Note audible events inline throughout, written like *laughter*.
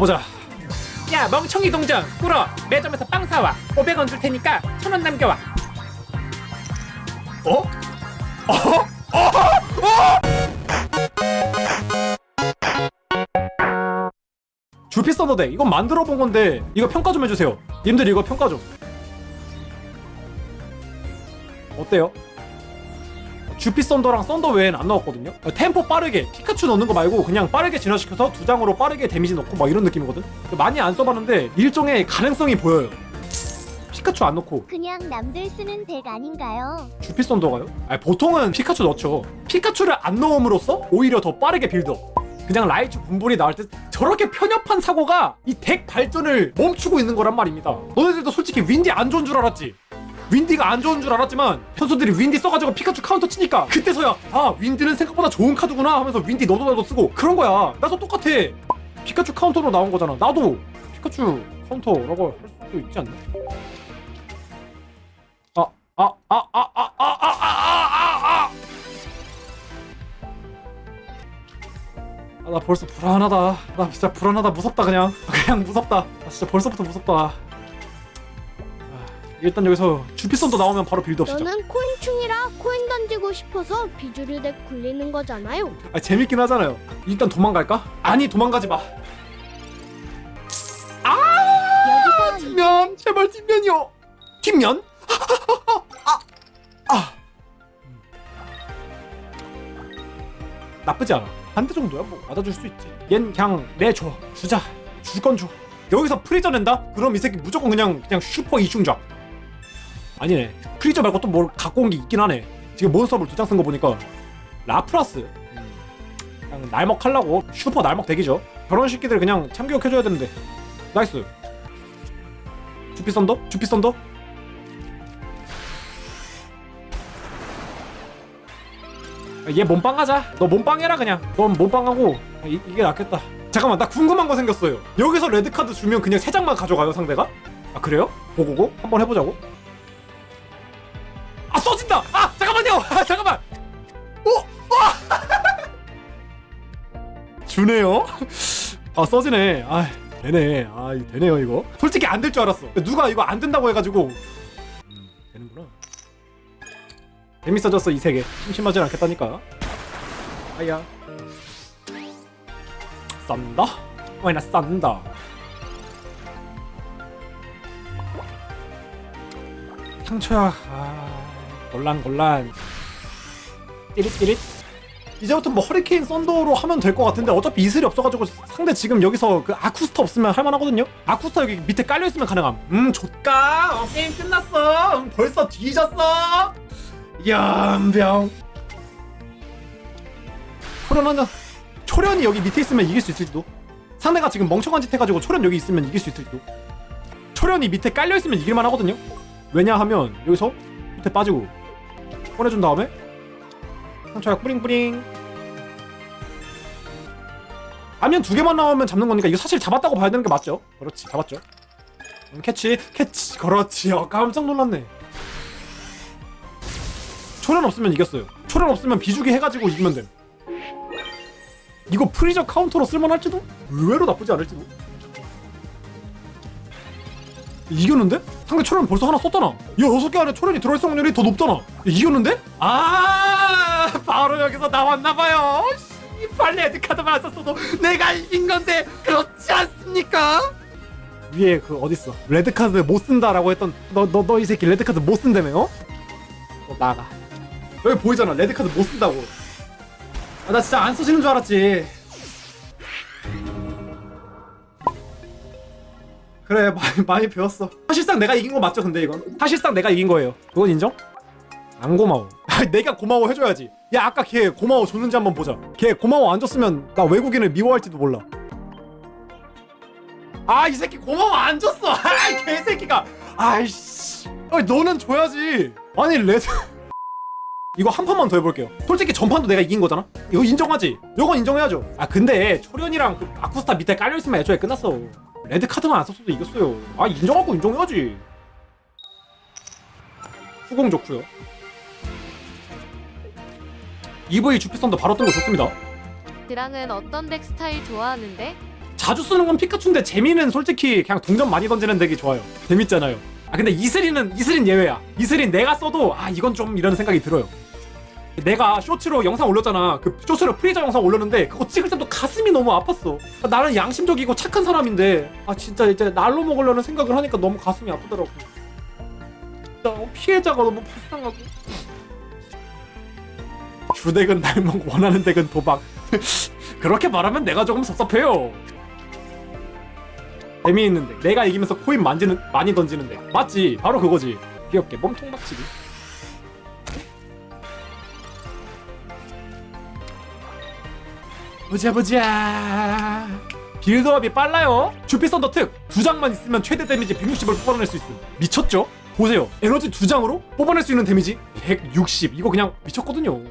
가보자. 야 멍청이 동전 꿇어 매점에서 빵 사와 500원 줄 테니까 1000원 남겨와 어? 어? 어? 어? 주피 썬더데 이건 만들어 본 건데 이거 평가 좀 해주세요 님들 이거 평가 좀 어때요? 주피 썬더랑 썬더 외엔 안 나왔거든요. 템포 빠르게 피카츄 넣는 거 말고 그냥 빠르게 진화시켜서 두 장으로 빠르게 데미지 넣고 막 이런 느낌이거든. 많이 안 써봤는데 일종의 가능성이 보여요. 피카츄 안 넣고 그냥 남들 쓰는 덱 아닌가요? 주피 썬더가요? 아니, 보통은 피카츄 넣죠. 피카츄를 안 넣음으로써 오히려 더 빠르게 빌드업. 그냥 라이츠 분분이 나올 때 저렇게 편협한 사고가 이 덱 발전을 멈추고 있는 거란 말입니다. 너네들도 솔직히 윈디 안 좋은 줄 알았지? 윈디가 안 좋은 줄 알았지만 선수들이 윈디 써가지고 피카츄 카운터 치니까 그때서야 아 윈디는 생각보다 좋은 카드구나 하면서 윈디 너도 나도 쓰고 그런 거야. 나도 똑같아. 피카츄 카운터로 나온 거잖아. 나도 피카츄 카운터라고 할 수도 있지 않나? 아, 아, 아, 아, 아, 아, 아, 아, 아, 아. 아, 나 벌써 불안하다. 나 진짜 불안하다. 무섭다 그냥. 그냥 무섭다. 나 진짜 벌써부터 무섭다. 아, 일단 여기서 주피선도 나오면 바로 빌드업 시작. 너는 코인충이라 코인 던지고 싶어서 비주류 덱 굴리는 거잖아요. 아, 재밌긴 하잖아요. 일단 도망갈까? 아니 도망가지 마. 여기서 뒷면 제발 뒷면이요. 뒷면? *laughs* 아, 아. 나쁘지 않아. 한대 정도야 뭐 맞아줄 수 있지. 얜 그냥 내줘 주자 줄 건 줘. 여기서 프리저 낸다? 그럼 이 새끼 무조건 그냥 그냥 슈퍼 이중작. 아니네. 프리저 말고 또 뭘 갖고 온 게 있긴 하네. 지금 몬스터볼 두 장 쓴 거 보니까 라프라스. 음, 그냥 날먹 하려고 슈퍼 날먹 대기죠. 새끼들 그냥 참교육 해줘야 되는데. 나이스. 주피 썬더? 주피 썬더? 아, 얘 몸빵 하자. 너 몸빵 해라 그냥. 넌 몸빵 하고 아, 이, 이게 낫겠다. 잠깐만 나 궁금한 거 생겼어요. 여기서 레드 카드 주면 그냥 세 장만 가져가요 상대가? 아 그래요? 보고고 한번 해보자고. 아 써진다. 아 잠깐만요. 아 잠깐만. 오, 와. *laughs* 주네요. 아 써지네. 아 되네. 아 이거 되네요 이거. 솔직히 안 될 줄 알았어. 누가 이거 안 된다고 해가지고 음, 되는구나. 재밌어졌어 이 세계. 심심하진 않겠다니까. 아야. 싼다. 와이나 싼다. 상처야. 아, 곤란 곤란. 띠릿 띠릿. 이제부터 뭐 허리케인 썬더로 하면 될 것 같은데 어차피 이슬이 없어가지고 상대 지금 여기서 그 아쿠스타 없으면 할만하거든요. 아쿠스타 여기 밑에 깔려 있으면 가능함. 음 좋까. 어, 게임 끝났어. 음, 벌써 뒤졌어. 연병. 초련 하나. 초련이 여기 밑에 있으면 이길 수 있을지도. 상대가 지금 멍청한 짓 해가지고 초련 여기 있으면 이길 수 있을지도. 초련이 밑에 깔려 있으면 이길만 하거든요. 왜냐하면 여기서 밑에 빠지고 꺼내준 다음에? 상처약 뿌링뿌링. 아면 두 개만 나오면 잡는 거니까 이거 사실 잡았다고 봐야 되는 게 맞죠? 그렇지 잡았죠. 음, 캐치 캐치 그렇지. 어, 깜짝 놀랐네. 초련 없으면 이겼어요. 초련 없으면 비주기 해가지고 이기면 돼 이거 프리저 카운터로 쓸만할지도? 의외로 나쁘지 않을지도. 이겼는데? 상대 초련 벌써 하나 썼잖아. 야 여섯 개 안에 초련이 들어있을 확률이 더 높잖아. 야, 이겼는데? 아 바로 여기서 나왔나봐요. 이빨 레드카드만 안 썼어도 내가 이긴 건데 그렇지 않습니까? 위에 그 어딨어? 레드카드 못 쓴다라고 했던 너 너 너 이 새끼 레드카드 못 쓴다며 어? 너 나가. 여기 보이잖아. 레드카드 못 쓴다고. 아, 나 진짜 안 쓰시는 줄 알았지 그래 *laughs* 많이, 많이 배웠어. 사실상 내가 이긴 거 맞죠 근데 이건? 사실상 내가 이긴 거예요. 그건 인정? 안 고마워. 아, *laughs* 내가 고마워 해줘야지. 야 아까 걔 고마워 줬는지 한번 보자. 걔 고마워 안 줬으면 나 외국인을 미워할지도 몰라. 아 이 새끼 고마워 안 줬어. *laughs* 아이 개새끼가. 아이씨. 아니, 너는 줘야지. 아니 레드. 이거 한 판만 더 해볼게요. 솔직히 전판도 내가 이긴 거잖아? 이거 인정하지? 이건 인정해야죠. 아 근데 초련이랑 그 아쿠스타 밑에 깔려 있으면 애초에 끝났어 레드 카드만 안 썼어도 이겼어요 아 인정하고 인정해야지 후공 좋고요 EV 주피선도 바로 뜬거 좋습니다 드랑은 어떤 덱 스타일 좋아하는데? 자주 쓰는 건 피카츄인데 재미는 솔직히 그냥 동전 많이 던지는 덱이 좋아요. 재밌잖아요. 아 근데 이슬이는 이슬인 예외야. 이슬인 내가 써도 아 이건 좀 이런 생각이 들어요. 내가 쇼츠로 영상 올렸잖아. 그 쇼츠로 프리저 영상 올렸는데 그거 찍을 때도 가슴이 너무 아팠어. 아, 나는 양심적이고 착한 사람인데 아 진짜 이제 날로 먹으려는 생각을 하니까 너무 가슴이 아프더라고. 진짜 피해자가 너무 불쌍하고. 주덱은 날먹 원하는 덱은 도박. *laughs* 그렇게 말하면 내가 조금 섭섭해요. 재미있는데 내가 이기면서 코인 만지는 많이 던지는데 맞지? 바로 그거지. 귀엽게 몸통 박치기. 보자 보자. 빌드업이 빨라요. 주피 썬더 특 두 장만 있으면 최대 데미지 160을 뽑아낼 수 있음. 미쳤죠? 보세요. 에너지 두 장으로 뽑아낼 수 있는 데미지 160. 이거 그냥 미쳤거든요. *laughs*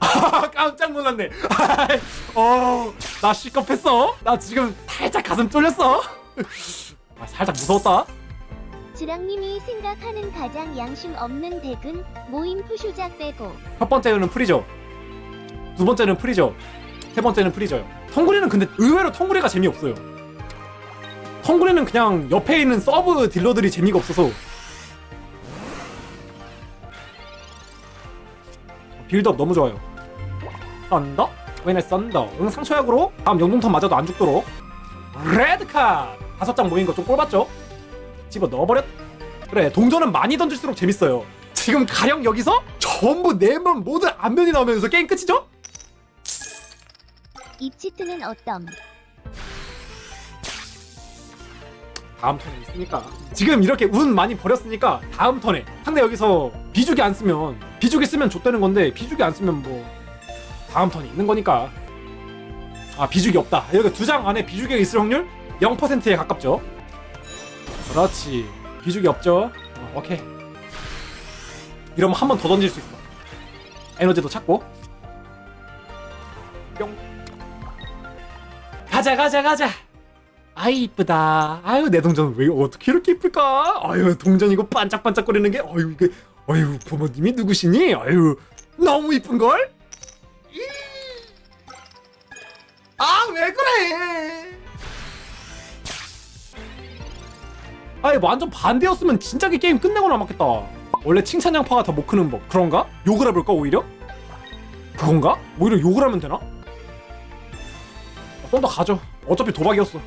아, 깜짝 놀랐네. *laughs* 어, 나 시겁했어. 나 지금 살짝 가슴 쫄렸어. *laughs* 아, 살짝 무서웠다. 지랑님이 생각하는 가장 양심 없는 덱은 모임 푸슈작 빼고 첫 번째는 프리저. 두 번째는 프리저. 세 번째는 프리저요. 텅구리는 근데 의외로 텅구리가 재미없어요. 텅구리는 그냥 옆에 있는 서브 딜러들이 재미가 없어서 빌드업 너무 좋아요. 썬더? 웬의 썬더? 응 상처약으로 다음 영동턴 맞아도 안 죽도록 레드카 다섯 장 모인 거 좀 꼴봤죠? 집어 넣어버렸? 그래 동전은 많이 던질수록 재밌어요. 지금 가령 여기서 전부 네번 모든 안면이 나오면서 게임 끝이죠? 입치트는 어떤? 다음 턴에 있으니까. 지금 이렇게 운 많이 버렸으니까 다음 턴에. 상대 여기서 비주기 안 쓰면 비주기 쓰면 좆되는 건데 비주기 안 쓰면 뭐 다음 턴이 있는 거니까. 아 비주기 없다. 여기 두 장 안에 비주기가 있을 확률 0%에 가깝죠 그렇지. 비주기 없죠? 어, 오케이. 이러면 한 번 더 던질 수 있어. 에너지도 찾고. 뿅. 가자 가자 가자. 아이 이쁘다. 아유 내 동전 왜 어떻게 이렇게 이쁠까? 아유 동전 이거 반짝반짝거리는 게 아유 이게 아유 부모님이 누구시니? 아유 너무 이쁜 걸? 아 왜 그래 아이 완전 반대였으면 진작에 게임 끝내고 남았겠다 원래 칭찬 양파가 더 못 크는 법 그런가? 욕을 해볼까 오히려? 그건가? 오히려 욕을 하면 되나? 썬더 가죠 어차피 도박이었어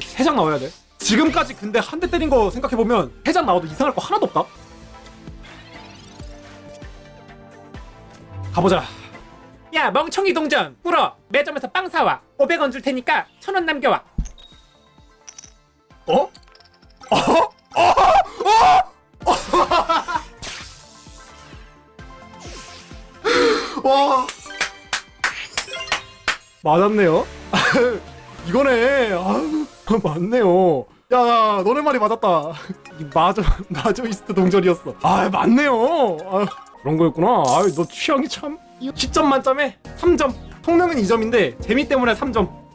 세 장 나와야 돼. 지금까지 근데 한 대 때린 거 생각해 보면 세 장 나와도 이상할 거 하나도 없다. 가보자. 야 멍청이 동전 울어 매점에서 빵 사와 500원 줄 테니까 1000원 남겨와. 어? 어? 어? 어? 와 맞았네요. *laughs* 이거네. 아유, 맞네요. 야, 너네 말이 맞았다. 이 마저 마저 이스트 동전이었어. 아, 맞네요. 아, 그런 거였구나. 아, 너 취향이 참. 10점 만점에 3점. 성능은 2점인데 재미 때문에 3점.